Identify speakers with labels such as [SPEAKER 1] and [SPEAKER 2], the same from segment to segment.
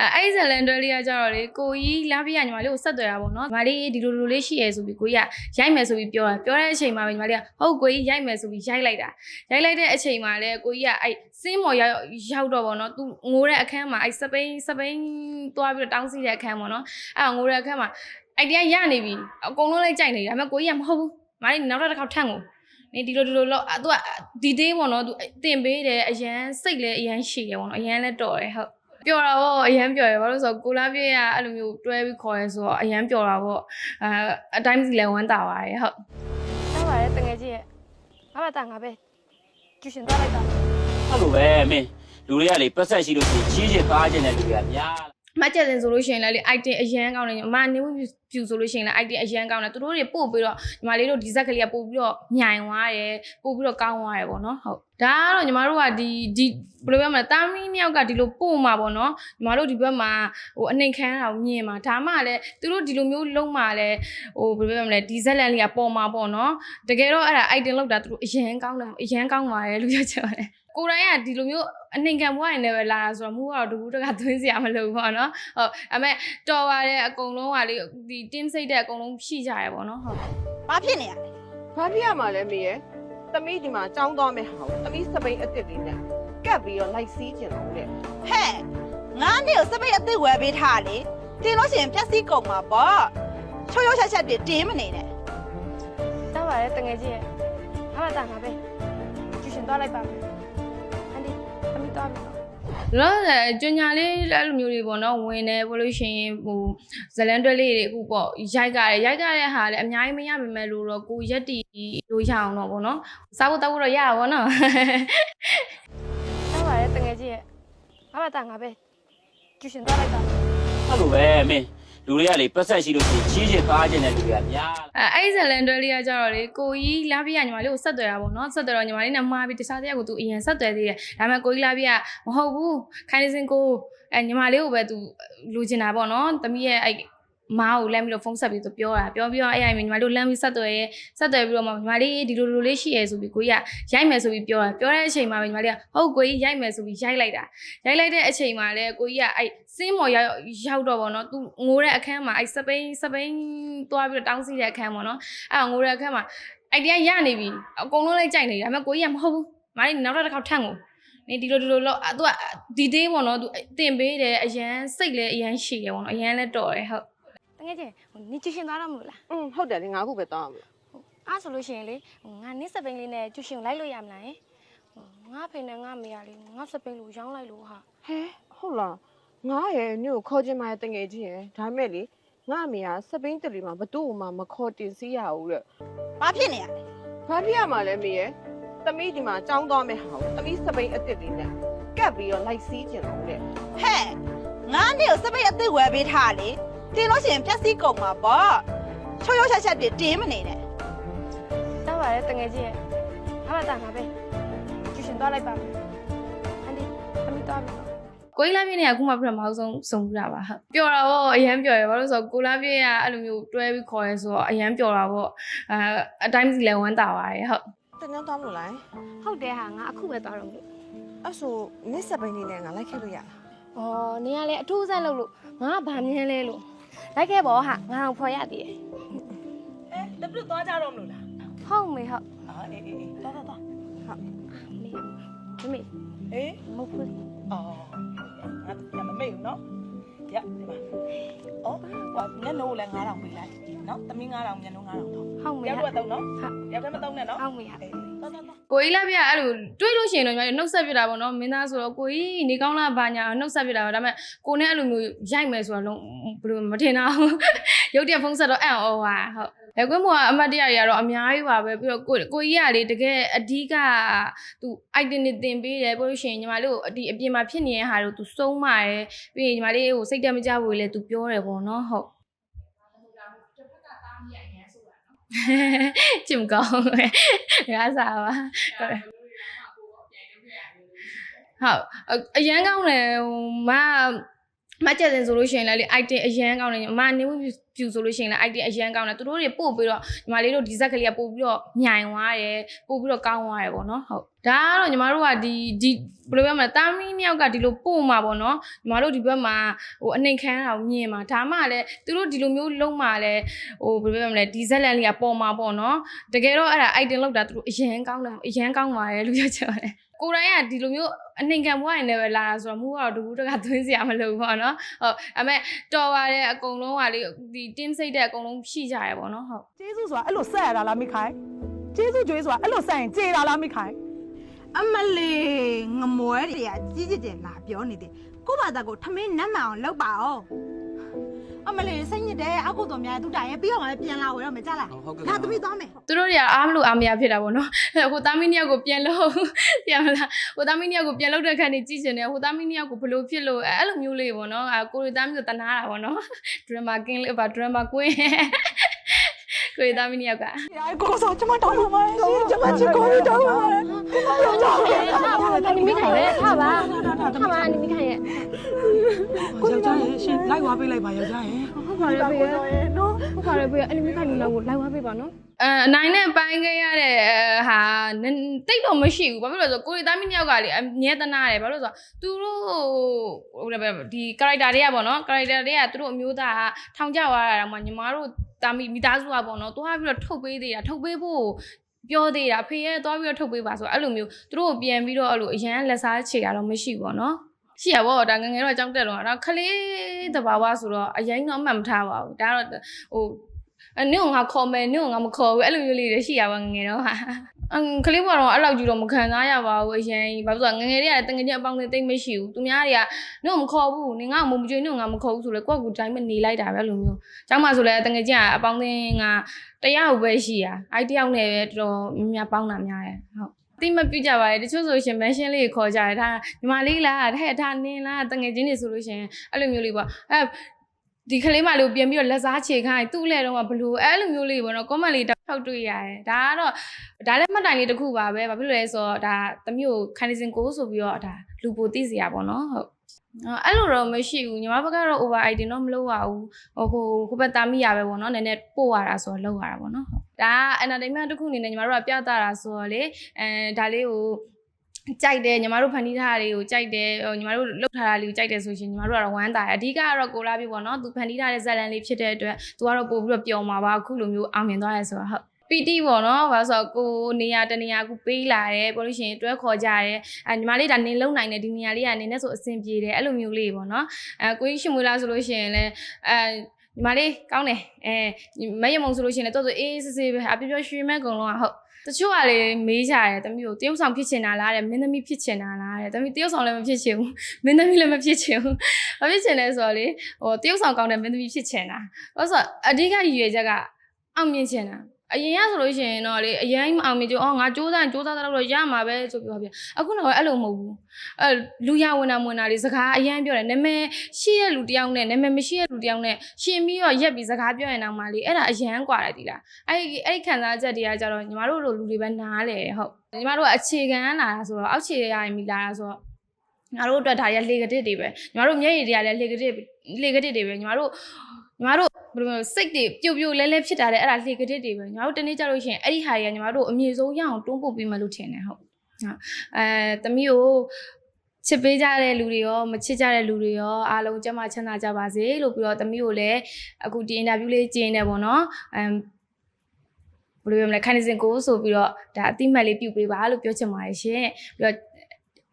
[SPEAKER 1] အဲအဲ့ဒီဇလန်တွဲလေးကကြတော့လေကိုကြီးလာပြရညီမလေးကိုဆက်သွယ်တာပေါ့နော်ညီမလေးဒီလိုလိုလေးရှိရဲဆိုပြီးကိုကြီးကရိုက်မယ်ဆိုပြီးပြောတာပြောတဲ့အချိန်မှာပဲညီမလေးကဟုတ်ကိုကြီးရိုက်မယ်ဆိုပြီးရိုက်လိုက်တာရိုက်လိုက်တဲ့အချိန်မှာလေကိုကြီးကအဲ့စင်းမော်ရောက်ရောက်တော့ပေါ့နော်သူငိုတဲ့အခန်းမှာအဲ့စပိန်စပိန်သွားပြီးတော့တောင်းစီတဲ့အခန်းပေါ့နော်အဲ့ငိုတဲ့အခန်းမှာအဲ့တရားရနေပြီအကုန်လုံးလိုက်ကြိုက်နေတယ်ဒါပေမဲ့ကိုကြီးကမဟုတ်ဘူးမလေးနောက်တစ်ခါထန့်ကိုနေဒီလိုဒီလိုလောက်သူကဒီသေးပေါ့နော်သူတင်ပေးတယ်အရန်စိတ်လည်းအရန်ရှည်တယ်ပေါ့နော်အရန်လည်းတော်တယ်ဟုတ် ပျော်တာပေါ့အရန်ပျော်ရယ်ဘာလို့လဲဆိုတော့ကိုလာပြည့်ကအဲ့လိုမျိုးတွဲပြီးခေါ်ရဲဆိုတော့အရန်ပျော်တာပေါ့အဲအတိုင်းစီလည်းဝမ်းသာပါတယ်ဟုတ်
[SPEAKER 2] တောက်ပါရဲ့တငယ်ချင်းရဲ့ငါမတာငါပဲကျူရှင်သွားလိုက်တာ
[SPEAKER 3] အဲ့လိုပဲမင်းလူတွေကလေပတ်ဆက်ရှိလို့ရှိရင်ချီးချစ်ပါခြင်းတဲ့လူတွေကများလာ
[SPEAKER 1] မတ်ချက်စင်ဆိုလို့ရှိရင်လည်းလေ item အရန်ကောင်းတယ်ညီမနေဝင်ပြူဆိုလို့ရှိရင်လည်း item အရန်ကောင်းတယ်သူတို့တွေပို့ပြီးတော့ညီမလေးတို့ဒီဇက်ကလေးကပို့ပြီးတော့ညင်သွားတယ်ပို့ပြီးတော့ကောင်းသွားတယ်ပေါ့နော်ဟုတ်ဒါကတော့ညီမတို့ကဒီဒီဘယ်လိုပြောမလဲတာမီနှစ်ယောက်ကဒီလိုပို့မှာပေါ့နော်ညီမတို့ဒီဘက်မှာဟိုအနှိမ်ခမ်းတာကိုမြင်မှာဒါမှလည်းသူတို့ဒီလိုမျိုးလုံးမှာလည်းဟိုဘယ်လိုပြောမလဲဒီဇက်လန်လေးကပေါ်မှာပေါ့နော်တကယ်တော့အဲ့ဒါ item လောက်တာသူတို့အရန်ကောင်းတယ်အရန်ကောင်းပါတယ်လို့ပြောချင်ပါတယ်ကိုယ်တိုင်ကဒီလိုမျိုးအနှိမ်ခံဘွားရင်လည်းပဲလာတာဆိုတော့မူကတော့ဒူးတကသွင်းစရာမလိုဘူးပေါ့နော်ဟုတ်အမေတော်ပါတယ်အကုန်လုံးကလေဒီ team စိတ်တဲ့အကုန်လုံးရှိကြရပေါ့နော်ဟုတ်
[SPEAKER 4] ဘာဖြစ်နေရလဲ
[SPEAKER 5] ဘာဖြစ်ရမှာလဲမေရဲ့သမီးဒီမှာចောင်းသွားမယ်ဟာကိုသမီးစပိန်အစ်စ်လေးနဲ့ကပ်ပြီးတော့လိုက်စီးကျင်လို့တဲ့
[SPEAKER 4] ဟဲ့ငါနေ့ကိုစပိတ်အစ်စ်ဝယ်ပေးထားလေတင်လို့ရှိရင်ပျက်စီးကုန်မှာပေါ့ချိုးရိုးချက်ချက်တွေတင်းမနေနဲ့
[SPEAKER 2] တောက်ပါရဲ့တငယ်ချင်းရဲ့ငါမတာငါပဲကျူရှင်သွားလိုက်ပါမယ်အန်ဒီအမိသွားပြီနော်
[SPEAKER 1] လောဆယ်ကြညာလေးအဲ့လိုမျိုးတွေပေါ့နော်ဝင်တယ်ပို့လို့ရှိရင်ဟိုဇလန်တွဲလေးတွေအခုပေါ့ရိုက်ကြတယ်ရိုက်ကြတဲ့ဟာလည်းအများကြီးမရပါမယ်လို့တော့ကိုရက်တီလို့ရအောင်တော့ပေါ့နော်စားဖို့တောက်ဖို့တော့ရပါဘောနော်
[SPEAKER 2] တောက်ပါရဲ့တငယ်ချင်းရဲ့ငါမတာငါပဲကျူရှင်သွားလိုက်ပါမယ်
[SPEAKER 3] အဲ့လိုပဲမင်း လူတွေကလေပတ်ဆက်ရှိလို့ရှိရင်ချီးချစ်ပါခြင်းတဲ့လူတွေကများလာ
[SPEAKER 1] အဲအဲ့ဒီဇလန်တွဲလေးကကြတော့လေကိုကြီးလာပြရညီမလေးကိုဆက်သွယ်တာပေါ့နော်ဆက်သွယ်တော့ညီမလေးနဲ့မှားပြီးတခြားတစ်ယောက်ကိုသူအရင်ဆက်သွယ်သေးတယ်ဒါပေမဲ့ကိုကြီးလာပြကမဟုတ်ဘူးခိုင်းနေစင်ကိုအဲညီမလေးကိုပဲသူလူချင်တာပေါ့နော်တမီးရဲ့အဲ့ မားကိုလမ်းပြီးတော့ဖုန်းဆက်ပြီးသူပြောတာပြောပြီးတော့အဲ့အိမ်မှာညီမတို့လမ်းပြီးဆက်သွယ်ရဲဆက်သွယ်ပြီးတော့မှညီမလေးဒီလိုလိုလေးရှိရဲဆိုပြီးကိုကြီးကရိုက်မယ်ဆိုပြီးပြောတာပြောတဲ့အချိန်မှာပဲညီမလေးကဟုတ်ကိုကြီးရိုက်မယ်ဆိုပြီးရိုက်လိုက်တာရိုက်လိုက်တဲ့အချိန်မှာလည်းကိုကြီးကအဲ့စင်းမော်ရောက်ရောက်တော့ပေါ့နော်သူငိုတဲ့အခန်းမှာအဲ့စပိန်စပိန်သွားပြီးတော့တောင်းစီတဲ့အခန်းပေါ့နော်အဲ့ငိုတဲ့အခန်းမှာအဲ့တရားရနေပြီအကုန်လုံးလိုက်ကြိုက်နေတယ်ဒါပေမဲ့ကိုကြီးကမဟုတ်ဘူးမလေးနောက်တစ်ခါထန့်ကိုနေဒီလိုဒီလိုလောက်သူကဒီသေးပေါ့နော်သူတင်ပေးတယ်အရန်စိတ်လည်းအရန်ရှည်တယ်ပေါ့နော်အရန်လည်းတော်တယ်ဟုတ်
[SPEAKER 2] တငယ်ချင်းဟိုနင်ကျူရှင်သွားတော့မလို့လား
[SPEAKER 5] อืมဟုတ်တယ်လေငါခုပဲတောင်းအောင်
[SPEAKER 2] အားဆိုလို့ရှိရင်လေဟိုငါနစ်စပိန်လေးနဲ့ကျူရှင်ကိုလိုက်လို့ရမလားဟင်ဟိုငါဖေနဲ့ငါမေရလေးငါစပိန်လို့ရောင်းလိုက်လို့ဟာ
[SPEAKER 5] ဟဲဟုတ်လားငါရဲ့ညို့ခေါ်ချင်မှတငယ်ချင်းရဲ့ဒါမဲ့လေငါအမေကစပိန်တက်လီမှာဘသူ့မှမခေါ်တင်စီရဘူးတဲ့
[SPEAKER 4] ဘာဖြစ်နေရလဲ
[SPEAKER 5] ဘာဖြစ်ရမှာလဲမေရဲ့သမီးဒီမှာចောင်းသွားမယ်ဟာကိုသမီးစပိန်အစ်စ်လေးနဲ့ကပ်ပြီးတော့လိုက်စီးကျင်လို့တဲ့
[SPEAKER 4] ဟဲ့ငါနေ့ကိုစပိတ်အစ်စ်ဝယ်ပေးထားလေ တင်လို့ရှိရင်ပျက်စီးကုန်မှာပေါ့ချိုးရိုးချက်ချက်တွေတင်းမနေနဲ့
[SPEAKER 2] တောက်ပါရဲ့တငယ်ချင်းရဲ့ငါမတာငါပဲကျူရှင်သွားလိုက်ပါမယ်အန်ဒီအမိသွားပြီနော်
[SPEAKER 1] ကိုကြီးလာပြည့်နေကအခုမှပြမအောင်ဆုံးစုံပြတာပါဟုတ်ပျော်တာပေါ့အရန်ပျော်ရယ်ဘာလို့လဲဆိုတော့ကိုလာပြည့်ကအဲ့လိုမျိုးတွဲပြီးခေါ်ရဲဆိုတော့အရန်ပျော်တာပေါ့အဲအတိုင်းစီလည်းဝမ်းသာပါတယ်ဟုတ်
[SPEAKER 5] တန်းတောင်းမလို့လား
[SPEAKER 2] ဟုတ်တယ်ဟာငါအခုပဲသွားတော့မလို့
[SPEAKER 5] အဲ့ဆိုနစ်စပိန်လေးနဲ့ငါလိုက်ခဲ့လို့ရလား
[SPEAKER 2] ဩနင်ကလည်းအထူးဆန်းလို့လို့ငါကဗာမြန်းလဲလို့ လိုက်ခဲ့ပေါ့ဟာငါအောင်ဖော်ရသေးတယ်
[SPEAKER 4] အဲတပည့်သွားကြတော့မလို့လား
[SPEAKER 2] ဟုတ်မေဟုတ်
[SPEAKER 4] အာအေးအေးသွားသွားသွား
[SPEAKER 2] မေမေ
[SPEAKER 4] အေး
[SPEAKER 2] မဟုတ်ဘူး
[SPEAKER 4] အော်ငါညမမေ့ဘူးနော်ရဒီမှာအော်ဟိုညနိုးလည်း9000ပေးလိုက်နော်သမီး9000ညနိုး9000တော့
[SPEAKER 2] ဟုတ်မေ
[SPEAKER 4] ရောက်
[SPEAKER 2] ဟုတ်
[SPEAKER 4] တော့တော့နော်ရောက်တယ်မတော့နဲ့နော်
[SPEAKER 2] ဟုတ်မေဟုတ်
[SPEAKER 4] အေးသွားသွားသွား
[SPEAKER 1] ကိုကြီးလာပြအဲ့လိုတွေးလို့ရှိရင်တော့ညီမနှုတ်ဆက်ပြတာပေါ့နော်မင်းသားဆိုတော့ကိုကြီးနေကောင်းလားဘာညာနှုတ်ဆက်ပြတာပါဒါပေမဲ့ကိုနဲ့အဲ့လိုမျိုးရိုက်မယ်ဆိုတော့လုံးဘယ်လိုမထင်တော့ဘူးရုပ်တရက်ဖုန်းဆက်တော့အံ့ဩပါဟုတ်အဲကွင်းမောကအမတ်တရတွေကတော့အများကြီးပါပဲပြီးတော့ကိုကိုကြီးကလေတကယ်အဓိကသူ item တွေတင်ပေးတယ်ပြောလို့ရှိရင်ညီမလေးကိုအဒီအပြင်မှာဖြစ်နေတဲ့ဟာတွေကိုသူစုံးပါတယ်ပြီးရင်ညီမလေးကိုစိတ်တက်မကြဘူးလေသူပြောတယ်ပေါ့နော်ဟုတ် ကျင်ကောင်းရစားပါဟုတ်အအရန်ကောင်းတယ်ဟိုမ မတ်ချက်စင်ဆိုလို့ရှိရင်လည်းလေ item အရန်ကောင်းတယ်ညီမနေဘူးပြူဆိုလို့ရှိရင်လည်း item အရန်ကောင်းတယ်သူတို့တွေပို့ပြီးတော့ညီမလေးတို့ဒီဇက်ကလေးကပို့ပြီးတော့ညင်သွားတယ်ပို့ပြီးတော့ကောင်းသွားတယ်ပေါ့နော်ဟုတ်ဒါကတော့ညီမတို့ကဒီဒီဘယ်လိုပြောမလဲတာမီနှစ်ယောက်ကဒီလိုပို့မှာပေါ့နော်ညီမတို့ဒီဘက်မှာဟိုအနှိမ်ခံရတာကိုမြင်မှာဒါမှလည်းသူတို့ဒီလိုမျိုးလုံးမှာလည်းဟိုဘယ်လိုပြောမလဲဒီဇက်လန်လေးကပေါ်မှာပေါ့နော်တကယ်တော့အဲ့ဒါ item လောက်တာသူတို့အရန်ကောင်းတယ်အရန်ကောင်းပါတယ်လို့ပြောချင်ပါတယ် ကိုယ်တိုင်ကဒီလိုမျိုးအနှိမ်ခံဘွားရင်လည်းပဲလာတာဆိုတော့မူကတော့တကူတကသွင်းစရာမလိုဘူးပေါ့နော်ဟုတ်အမေတော်ပါတယ်အကုန်လုံးကလေဒီ team စိတ်တဲ့အကုန်လုံးရှိကြရပေါ့နော်ဟုတ်
[SPEAKER 4] ကျေးဇူးဆိုတာအဲ့လိုဆက်ရတာလားမိခိုင်ကျေးဇူးကြွေးဆိုတာအဲ့လိုဆက်ရင်ကြေတာလားမိခိုင်
[SPEAKER 6] အမလေးငမွဲတွေကကြီးကြီးကျယ်လာပြောနေတယ်ကို့ဘာသာကိုထမင်းနတ်မအောင်လောက်ပါအောင် အမလေးစိတ်ညစ်တယ်အခုတော့များသူတိုင်ရပြီးတော့ငါလည်းပြန်လာဝယ်တော့မယ်ကြားလား
[SPEAKER 7] ဟုတ်ကဲ့
[SPEAKER 6] ဒါသမီးသွားမယ်
[SPEAKER 1] သူတို့တွေကအားမလို့အားမရဖြစ်တာပေါ့နော်ဟိုသားမီးနှစ်ယောက်ကိုပြန်လို့ပြန်မလားဟိုသားမီးနှစ်ယောက်ကိုပြန်လို့တဲ့ခါနေကြည့်ချင်တယ်ဟိုသားမီးနှစ်ယောက်ကိုဘလို့ဖြစ်လို့အဲ့လိုမျိုးလေးပေါ့နော်အဲကိုရီသားမီးကိုတနာတာပေါ့နော် drama king လေးပါ drama queen ကိုရီသားမီးနှစ်ယောက်က
[SPEAKER 4] ရာကိုကိုဆောင်ကျမတောင်းပါပါရှင်ကျမချစ်ကိုတောင်းပါပါ
[SPEAKER 2] အနိမိခိုင်ရဲ့ထားပါထားပါအနိမိခိုင်ရဲ့
[SPEAKER 4] ယောက်ျားရဲ့ ရှင်လိုက်ဝါပေးလိုက်ပါယောက်ျားရဲ့
[SPEAKER 2] ဟုတ်ပါရဲ့ဖေရဲ့နော်ဟုတ်ပါရဲ့ဖေရဲ့အနိမိခိုင်လူလောက်ကိုလိုက်ဝါပေးပါနော်
[SPEAKER 1] အဲအနိုင်နဲ့ပိုင်းခဲ့ရတဲ့ဟာနည်းတိတ်တော့မရှိဘူးဘာဖြစ်လို့လဲဆိုတော့ကိုရီသားမီးနှစ်ယောက်ကလေအမြဲတနာတယ်ဘာလို့လဲဆိုတော့သူတို့ဟိုလည်းပဲဒီ character တွေကပေါ့နော် character တွေကသူတို့အမျိုးသားကထောင်ကျသွားတာတော့မှညီမတို့တာမီမိသားစုကပေါ့နော်တွားပြီးတော့ထုတ်ပေးသေးတာထုတ်ပေးဖို့ပြောသေးတာဖေရဲ့တွားပြီးတော့ထုတ်ပေးပါဆိုတော့အဲ့လိုမျိုးသူတို့ကိုပြန်ပြီးတော့အဲ့လိုအရန်လက်စားချေတာတော့မရှိဘူးပေါ့နော် ရှိရပါတော့ဒါငယ်ငယ်တော့ကြောက်တက်တော့ဒါခလေးတဘာဝဆိုတော့အရင်တော့မှတ်မထားပါဘူးဒါတော့ဟိုအနင့်ကငါခေါ်မယ်နင့်ကငါမခေါ်ဘူးအဲ့လိုမျိုးလေးတွေရှိရပါငယ်ငယ်တော့ဟာအမ်ကလေးကတော့အဲ့လောက်ကြီးတော့မခံစားရပါဘူးအရင်ဘာလို့ဆိုတော့ငယ်ငယ်တွေကတငယ်ချင်းအပေါင်းတွေတိတ်မရှိဘူးသူများတွေကနင့်ကမခေါ်ဘူးနင်ကမမကြွေးနင့်ကငါမခေါ်ဘူးဆိုလဲကိုယ့်ကူတိုင်းမနေလိုက်တာပဲအဲ့လိုမျိုးကျောင်းမှာဆိုလဲတငယ်ချင်းကအပေါင်းသင်းကတယောက်ပဲရှိရအဲ့တယောက်နဲ့ပဲတော်တော်များများပေါင်းတာများတယ်ဟုတ် တိမပြကြပါရဲ့တချို့ဆိုရှင်မန်ရှင်းလေးခေါ်ကြတယ်ဒါညီမလေးလားတဲ့ဒါနင်းလားတငယ်ချင်းတွေဆိုလို့ရှင်အဲ့လိုမျိုးလေးပေါ့အဲဒီကလေးမလေးကိုပြန်ပြီးတော့လက်စားချေခိုင်းသူ့လက်တော့ကဘလို့အဲ့လိုမျိုးလေးပေါ့နော် comment လေးထောက်တွေ့ရတယ်ဒါကတော့ဒါလည်းမှတ်တိုင်လေးတစ်ခုပါပဲဘာဖြစ်လို့လဲဆိုတော့ဒါသမီးကိုခိုင်နေစင်ကိုဆိုပြီးတော့ဒါလူပိုသိစရာပေါ့နော်ဟုတ် အဲ့လိုတော့မရှိဘူးညီမဘက်ကတော့ over item တော့မလုပ်ရဘူးဟိုဟိုဘက်တာမိရပဲပေါ့နော်နည်းနည်းပို့ရတာဆိုတော့လုပ်ရတာပေါ့နော်ဟုတ်ဒါက entertainment တစ်ခုအနေနဲ့ညီမတို့ကပြသတာဆိုတော့လေအဲဒါလေးကိုကြိုက်တယ်ညီမတို့ဖန်တီးထားတာလေးကိုကြိုက်တယ်ဟိုညီမတို့လှုပ်ထားတာလေးကိုကြိုက်တယ်ဆိုရှင်ညီမတို့ကတော့ဝမ်းသာတယ်အဓိကကတော့ကိုလာပြီပေါ့နော်သူဖန်တီးထားတဲ့ဇာတ်လမ်းလေးဖြစ်တဲ့အတွက်သူကတော့ပို့ပြီးတော့ပျော်မှာပါအခုလိုမျိုးအောင်မြင်သွားရဲဆိုတော့ဟုတ် ပီတီပေါ့နော်ဘာလို့ဆိုတော့ကိုနေရာတနေရာကူပေးလာတယ်ပြောလို့ရှိရင်တွဲခေါ်ကြတယ်အဲညီမလေးဒါနေလုံနိုင်တယ်ဒီနေရာလေးကနေနဲ့ဆိုအဆင်ပြေတယ်အဲ့လိုမျိုးလေးပေါ့နော်အဲကိုကြီးရှင်မွေးလားဆိုလို့ရှိရင်လည်းအဲညီမလေးကောင်းတယ်အဲမရမုံဆိုလို့ရှိရင်လည်းတော်တော်အေးစစ်စစ်ပဲအပြပြရွှေမဲ့ကုံလုံးကဟုတ်တချို့ကလေမေးကြတယ်တမီးကိုတရုပ်ဆောင်ဖြစ်ချင်တာလားတဲ့မင်းသမီးဖြစ်ချင်တာလားတဲ့တမီးတရုပ်ဆောင်လည်းမဖြစ်ချင်ဘူးမင်းသမီးလည်းမဖြစ်ချင်ဘူးဘာဖြစ်ချင်လဲဆိုတော့လေဟိုတရုပ်ဆောင်ကောင်းတဲ့မင်းသမီးဖြစ်ချင်တာဘာလို့ဆိုတော့အဓိကရည်ရွယ်ချက်ကအောင်မြင်ချင်တာ အရင်ကဆိုလို့ရှိရင်တော့လေအရင်မအောင်မြင်ကြအော်ငါစူးစမ်းစူးစမ်းတော့ရမှာပဲဆိုပြီးတော့ပြအခုတော့အဲ့လိုမဟုတ်ဘူးအဲလူရဝင်တာဝင်တာလေးစကားအရင်ပြောတယ်နာမည်ရှိတဲ့လူတယောက်နဲ့နာမည်မရှိတဲ့လူတယောက်နဲ့ရှင်ပြီးတော့ရက်ပြီးစကားပြောရင်တော့မှလေအဲ့ဒါအရင်กว่าတယ်ဒီလားအဲ့ဒီအဲ့ဒီခံစားချက်တွေကကြတော့ညီမတို့လိုလူတွေပဲနားလေဟုတ်ညီမတို့ကအခြေခံလာတာဆိုတော့အောက်ခြေရရင်မိလာတာဆိုတော့ညီမတို့အတွက်ဒါရလေကတစ်တွေပဲညီမတို့မျက်ရည်တွေကလည်းလေကတစ်လေကတစ်တွေပဲညီမတို့ ညီမတို့ဘယ်လိုမျိုးစိတ်တွေပြုတ်ပြုတ်လဲလဲဖြစ်တာလေအဲ့ဒါလေကတစ်တွေပဲညီမတို့တနေ့ကြလို့ရှိရင်အဲ့ဒီဟာတွေကညီမတို့အမြင့်ဆုံးရအောင်တွန်းပို့ပေးမှလို့ထင်တယ်ဟုတ်ဟုတ်အဲတမီးကိုချစ်ပေးကြတဲ့လူတွေရောမချစ်ကြတဲ့လူတွေရောအားလုံးကျန်းမချမ်းသာကြပါစေလို့ပြီးတော့တမီးကိုလည်းအခုဒီအင်တာဗျူးလေးကျင်းနေပေါ့နော်အမ်ဘယ်လိုပြောမလဲခိုင်နေစင်ကိုဆိုပြီးတော့ဒါအတိမတ်လေးပြုတ်ပေးပါလို့ပြောချင်ပါတယ်ရှင်ပြီးတော့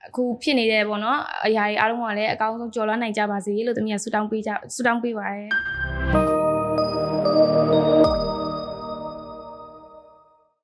[SPEAKER 1] အခုဖြစ်နေတဲ့ပေါ့နော်အရာတွေအားလုံးကလည်းအကောင်းဆုံးကြော်လွှမ်းနိုင်ကြပါစေလို့တမီးကဆုတောင်းပေးကြဆုတောင်းပေးပါတယ်